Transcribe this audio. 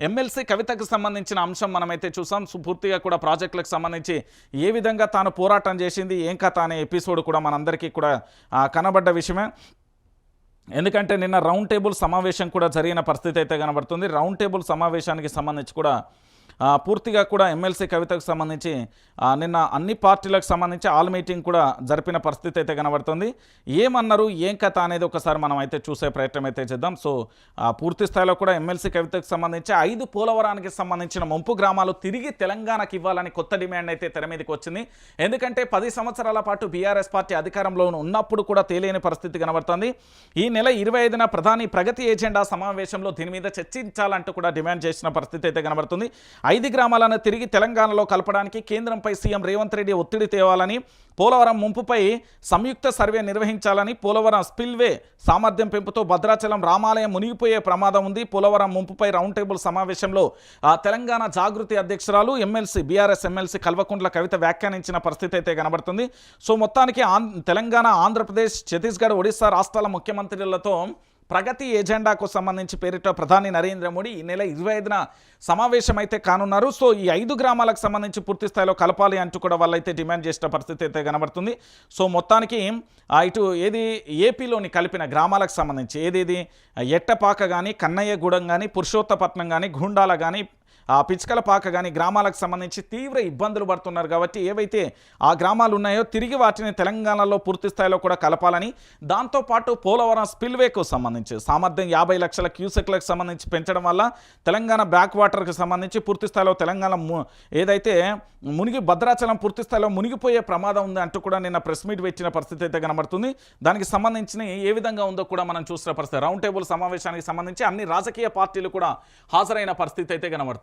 MLC కవితకు సంబంధించిన అంశం మనమైతే చూసాం. సు- పూర్తిగా కూడా ప్రాజెక్టులకు సంబంధించి ఏ విధంగా తాను పోరాటం చేసింది ఏం కథ అనే ఎపిసోడ్ కూడా మనందరికీ కూడా కనబడ్డ విషయమే. ఎందుకంటే నిన్న రౌండ్ టేబుల్ సమావేశం కూడా జరిగిన పరిస్థితి అయితే కనబడుతుంది. రౌండ్ టేబుల్ సమావేశానికి సంబంధించి కూడా పూర్తిగా కూడా ఎమ్మెల్సీ కవితకు సంబంధించి నిన్న అన్ని పార్టీలకు సంబంధించి ఆల్ మీటింగ్ కూడా జరిపిన పరిస్థితి అయితే కనబడుతుంది. ఏమన్నారు ఏం కథ అనేది ఒకసారి మనం అయితే చూసే ప్రయత్నం అయితే చేద్దాం. సో ఆ, పూర్తి స్థాయిలో కూడా ఎమ్మెల్సీ కవితకు సంబంధించి ఐదు పోలవరానికి సంబంధించిన ముంపు గ్రామాలు తిరిగి తెలంగాణకి ఇవ్వాలని కొత్త డిమాండ్ అయితే తెర మీదకి వచ్చింది. ఎందుకంటే పది సంవత్సరాల పాటు బీఆర్ఎస్ పార్టీ అధికారంలో ఉన్నప్పుడు కూడా తేలేని పరిస్థితి కనబడుతుంది. ఈ నెల ఇరవై ఐదున ప్రధాని ప్రగతి ఏజెండా సమావేశంలో దీని మీద చర్చించాలంటూ కూడా డిమాండ్ చేసిన పరిస్థితి అయితే కనబడుతుంది. ఐదు గ్రామాలను తిరిగి తెలంగాణలో కలపడానికి కేంద్రంపై సీఎం రేవంత్ రెడ్డి ఒత్తిడి తేవాలని పోలవరం ముంపుపై సంయుక్త సర్వే నిర్వహించాలని పోలవరం స్పిల్వే సామర్థ్యం పెంపుతో భద్రాచలం రామాలయం మునిగిపోయే ప్రమాదం ఉంది. పోలవరం ముంపుపై రౌండ్ టేబుల్ సమావేశంలో తెలంగాణ జాగృతి అధ్యక్షురాలు MLC BRS MLC Kalvakuntla Kavitha వ్యాఖ్యానించిన పరిస్థితి అయితే కనబడుతుంది. సో మొత్తానికి ఆం తెలంగాణ ఆంధ్రప్రదేశ్ ఛత్తీస్గఢ్ ఒడిశా రాష్ట్రాల ముఖ్యమంత్రులతో ప్రగతి ఎజెండాకు సంబంధించి పేరిట ప్రధాని నరేంద్ర మోడీ ఈ నెల ఇరవై ఐదున సమావేశం అయితే కానున్నారు. సో ఈ ఐదు గ్రామాలకు సంబంధించి పూర్తి స్థాయిలో కలపాలి అంటూ కూడా వాళ్ళైతే డిమాండ్ చేసిన పరిస్థితి అయితే కనబడుతుంది. సో మొత్తానికి ఇటు ఏది ఏపీలోని కలిపిన గ్రామాలకు సంబంధించి ఏదేది ఎట్టపాక కానీ కన్నయ్యగూడెం కానీ పురుషోత్తపట్నం కానీ గుండాల కానీ ఆ పిచ్కలపాక కానీ గ్రామాలకు సంబంధించి తీవ్ర ఇబ్బందులు పడుతున్నారు కాబట్టి ఏవైతే ఆ గ్రామాలు ఉన్నాయో తిరిగి వాటిని తెలంగాణలో పూర్తి స్థాయిలో కూడా కలపాలని దాంతోపాటు పోలవరం స్పిల్వేకు సంబంధించి సామర్థ్యం యాభై లక్షల క్యూసెక్లకు సంబంధించి పెంచడం వల్ల తెలంగాణ బ్యాక్ వాటర్కి సంబంధించి పూర్తి స్థాయిలో తెలంగాణ ము- ఏదైతే మునిగి భద్రాచలం పూర్తి స్థాయిలో మునిగిపోయే ప్రమాదం ఉంది అంటూ కూడా నిన్న ప్రెస్ మీట్ పెట్టిన పరిస్థితి అయితే కనబడుతుంది. దానికి సంబంధించిన ఏ విధంగా ఉందో కూడా మనం చూసిన పరిస్థితి రౌండ్ టేబుల్ సమావేశానికి సంబంధించి అన్ని రాజకీయ పార్టీలు కూడా హాజరైన పరిస్థితి అయితే కనబడుతుంది.